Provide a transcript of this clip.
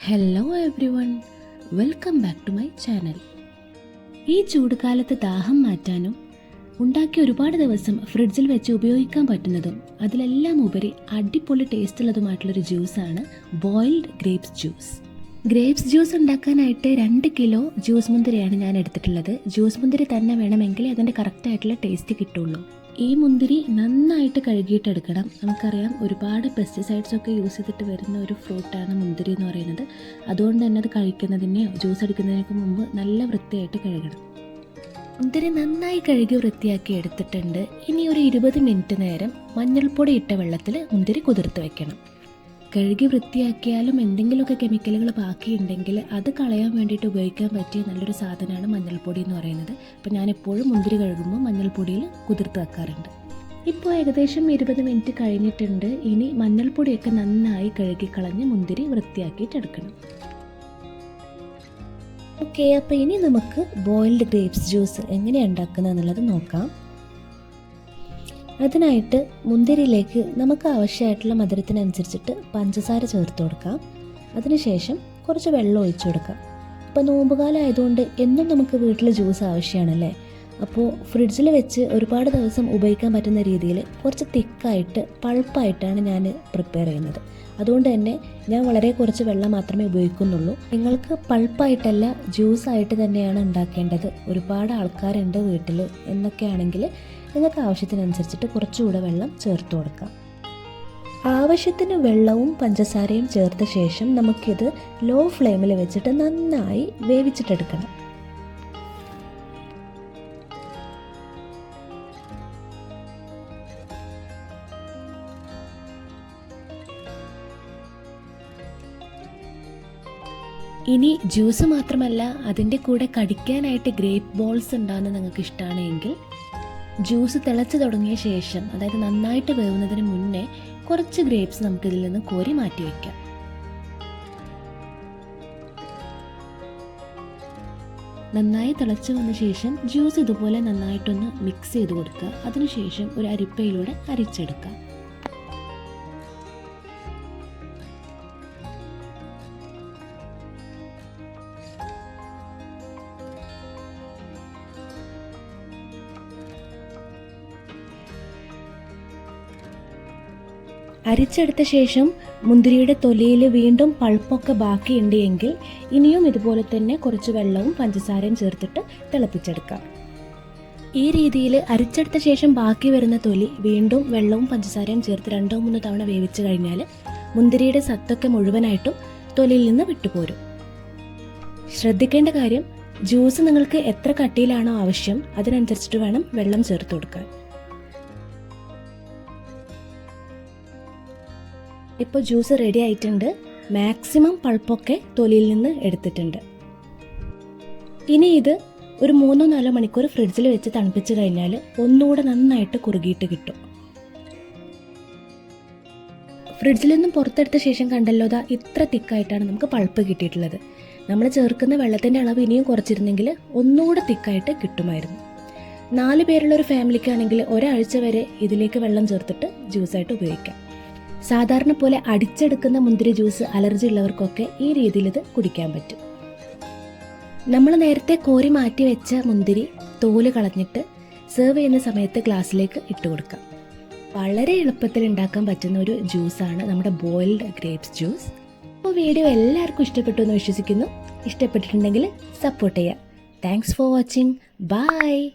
Hello everyone welcome back to my channel ഈ ചൂടുകാലത്ത് ദാഹം മാറ്റാനും ഉണ്ടാക്കി ഒരുപാട് ദിവസം ഫ്രിഡ്ജിൽ വെച്ച് ഉപയോഗിക്കാൻ പറ്റുന്നതും അതിലെല്ലാം ഉപരി അടിപൊളി ടേസ്റ്റ് ടേസ്റ്റുള്ളതുമായിട്ടുള്ളൊരു ജ്യൂസാണ് boiled grapes juice grapes juice ഉണ്ടാക്കാനായിട്ട് രണ്ട് കിലോ ജ്യൂസ് മുന്തിരിയാണ് ഞാൻ എടുത്തിട്ടുള്ളത്. ജ്യൂസ് മുന്തിരി തന്നെ വേണമെങ്കിൽ അതിന്റെ കറക്റ്റായിട്ടുള്ള ടേസ്റ്റ് കിട്ടുള്ളൂ. ഈ മുന്തിരി നന്നായിട്ട് കഴുകിയിട്ടെടുക്കണം. നമുക്കറിയാം ഒരുപാട് പെസ്റ്റിസൈഡ്സ് ഒക്കെ യൂസ് ചെയ്തിട്ട് വരുന്ന ഒരു ഫ്രൂട്ടാണ് മുന്തിരി എന്ന് പറയുന്നത്. അതുകൊണ്ട് തന്നെ അത് കഴിക്കുന്നതിനെയോ ജ്യൂസ് അടിക്കുന്നതിനൊക്കെ മുമ്പ് നല്ല വൃത്തിയായിട്ട് കഴുകണം. മുന്തിരി നന്നായി കഴുകി വൃത്തിയാക്കി എടുത്തിട്ടുണ്ട്. ഇനി ഒരു ഇരുപത് മിനിറ്റ് നേരം മഞ്ഞൾപ്പൊടി ഇട്ട വെള്ളത്തിൽ മുന്തിരി കുതിർത്ത് വെക്കണം. കഴുകി വൃത്തിയാക്കിയാലും എന്തെങ്കിലുമൊക്കെ കെമിക്കലുകൾ ബാക്കിയുണ്ടെങ്കിൽ അത് കളയാൻ വേണ്ടിയിട്ട് ഉപയോഗിക്കാൻ പറ്റിയ നല്ലൊരു സാധനമാണ് മഞ്ഞൾപ്പൊടി എന്ന് പറയുന്നത്. അപ്പോൾ ഞാൻ എപ്പോഴും മുന്തിരി കഴുകുമ്പോൾ മഞ്ഞൾപ്പൊടിയിൽ കുതിർത്ത് വെക്കാറുണ്ട്. ഇപ്പോൾ ഏകദേശം ഇരുപത് മിനിറ്റ് കഴിഞ്ഞിട്ടുണ്ട്. ഇനി മഞ്ഞൾപ്പൊടിയൊക്കെ നന്നായി കഴുകി കളഞ്ഞ് മുന്തിരി വൃത്തിയാക്കിയിട്ടെടുക്കണം ഓക്കെ അപ്പോൾ ഇനി നമുക്ക് ബോയിൽഡ് ഗ്രേപ്സ് ജ്യൂസ് എങ്ങനെയാണ് ഉണ്ടാക്കുന്നത് എന്നുള്ളത് നോക്കാം. അതിനായിട്ട് മുന്തിരിയിലേക്ക് നമുക്ക് ആവശ്യമായിട്ടുള്ള മധുരത്തിനനുസരിച്ചിട്ട് പഞ്ചസാര ചേർത്ത് കൊടുക്കാം. അതിനുശേഷം കുറച്ച് വെള്ളം ഒഴിച്ചു കൊടുക്കാം. ഇപ്പോൾ നോമ്പുകാലം ആയതുകൊണ്ട് എന്നും നമുക്ക് വീട്ടിൽ ജ്യൂസ് ആവശ്യമാണല്ലേ? അപ്പോൾ ഫ്രിഡ്ജിൽ വെച്ച് ഒരുപാട് ദിവസം ഉപയോഗിക്കാൻ പറ്റുന്ന രീതിയിൽ കുറച്ച് തിക്കായിട്ട് പൾപ്പായിട്ടാണ് ഞാൻ പ്രിപ്പയർ ചെയ്യുന്നത്. അതുകൊണ്ട് തന്നെ ഞാൻ വളരെ കുറച്ച് വെള്ളം മാത്രമേ ഉപയോഗിക്കുന്നുള്ളൂ. നിങ്ങൾക്ക് പൾപ്പായിട്ടല്ല ജ്യൂസായിട്ട് തന്നെയാണ് ഉണ്ടാക്കേണ്ടത്. ഒരുപാട് ആൾക്കാരുണ്ട് വീട്ടിൽ എന്നൊക്കെയാണെങ്കിൽ നിങ്ങൾക്ക് ആവശ്യത്തിനനുസരിച്ചിട്ട് കുറച്ചുകൂടെ വെള്ളം ചേർത്ത് കൊടുക്കാം. ആവശ്യത്തിന് വെള്ളവും പഞ്ചസാരയും ചേർത്ത ശേഷം നമുക്കിത് ലോ ഫ്ലെയിമിൽ വെച്ചിട്ട് നന്നായി വേവിച്ചിട്ടെടുക്കണം. ഇനി ജ്യൂസ് മാത്രമല്ല അതിന്റെ കൂടെ കടിക്കാനായിട്ട് ഗ്രേപ്പ് ബോൾസ് ഉണ്ടാകുന്ന നിങ്ങൾക്ക് ഇഷ്ടമാണെങ്കിൽ ജ്യൂസ് തിളച്ച് തുടങ്ങിയ ശേഷം അതായത് നന്നായിട്ട് വേവുന്നതിന് മുന്നേ കുറച്ച് ഗ്രേപ്സ് നമുക്ക് നമുക്കിതിൽ നിന്ന് കോരി മാറ്റി വയ്ക്കാം നന്നായി തിളച്ച് വന്ന ശേഷം ജ്യൂസ് ഇതുപോലെ നന്നായിട്ടൊന്ന് മിക്സ് ചെയ്ത് കൊടുക്കുക. അതിനുശേഷം ഒരു അരിപ്പയിലൂടെ അരിച്ചെടുക്കുക അരിച്ചെടുത്ത ശേഷം മുന്തിരിയുടെ തൊലിയിൽ വീണ്ടും പൾപ്പൊക്കെ ബാക്കിയുണ്ട് എങ്കിൽ ഇനിയും ഇതുപോലെ തന്നെ കുറച്ച് വെള്ളവും പഞ്ചസാരയും ചേർത്തിട്ട് തിളപ്പിച്ചെടുക്കാം. ഈ രീതിയിൽ അരിച്ചെടുത്ത ശേഷം ബാക്കി വരുന്ന തൊലി വീണ്ടും വെള്ളവും പഞ്ചസാരയും ചേർത്ത് രണ്ടോ മൂന്നോ തവണ വേവിച്ച് കഴിഞ്ഞാൽ മുന്തിരിയുടെ സത്തൊക്കെ മുഴുവനായിട്ടും തൊലിയിൽ നിന്ന് വിട്ടുപോരും. ശ്രദ്ധിക്കേണ്ട കാര്യം ജ്യൂസ് നിങ്ങൾക്ക് എത്ര കട്ടിയിലാണോ ആവശ്യം അതിനനുസരിച്ചിട്ട് വേണം വെള്ളം ചേർത്ത് കൊടുക്കാൻ. ഇപ്പോൾ ജ്യൂസ് റെഡി ആയിട്ടുണ്ട്. മാക്സിമം പൾപ്പൊക്കെ തൊലിയിൽ നിന്ന് എടുത്തിട്ടുണ്ട്. ഇനി ഇത് ഒരു മൂന്നോ നാലോ മണിക്കൂർ ഫ്രിഡ്ജിൽ വെച്ച് തണുപ്പിച്ച് കഴിഞ്ഞാൽ ഒന്നുകൂടെ നന്നായിട്ട് കുറുകിയിട്ട് കിട്ടും. ഫ്രിഡ്ജിൽ നിന്നും പുറത്തെടുത്ത ശേഷം കണ്ടല്ലോ ദാ ഇത്ര തിക്കായിട്ടാണ് നമുക്ക് പൾപ്പ് കിട്ടിയിട്ടുള്ളത്. നമ്മൾ ചേർക്കുന്ന വെള്ളത്തിന്റെ അളവ് ഇനിയും കുറച്ചിരുന്നെങ്കിൽ ഒന്നുകൂടെ തിക്കായിട്ട് കിട്ടുമായിരുന്നു. നാല് പേരുള്ള ഒരു ഫാമിലിക്കാണെങ്കിൽ ഒരാഴ്ച വരെ ഇതിലേക്ക് വെള്ളം ചേർത്തിട്ട് ജ്യൂസായിട്ട് ഉപയോഗിക്കാം. സാധാരണ പോലെ അടിച്ചെടുക്കുന്ന മുന്തിരി ജ്യൂസ് അലർജി ഉള്ളവർക്കൊക്കെ ഈ രീതിയിൽ ഇത് കുടിക്കാൻ പറ്റും. നമ്മൾ നേരത്തെ കോരി മാറ്റി വെച്ച മുന്തിരി തോൽ കളഞ്ഞിട്ട് സെർവ് ചെയ്യുന്ന സമയത്ത് ഗ്ലാസ്സിലേക്ക് ഇട്ട് കൊടുക്കാം. വളരെ എളുപ്പത്തിൽ ഉണ്ടാക്കാൻ പറ്റുന്ന ഒരു ജ്യൂസാണ് നമ്മുടെ ബോയിൽഡ് ഗ്രേപ്സ് ജ്യൂസ് അപ്പോൾ വീഡിയോ എല്ലാവർക്കും ഇഷ്ടപ്പെട്ടു എന്ന് വിശ്വസിക്കുന്നു. ഇഷ്ടപ്പെട്ടിട്ടുണ്ടെങ്കിൽ സപ്പോർട്ട് ചെയ്യാം. Thanks for watching bye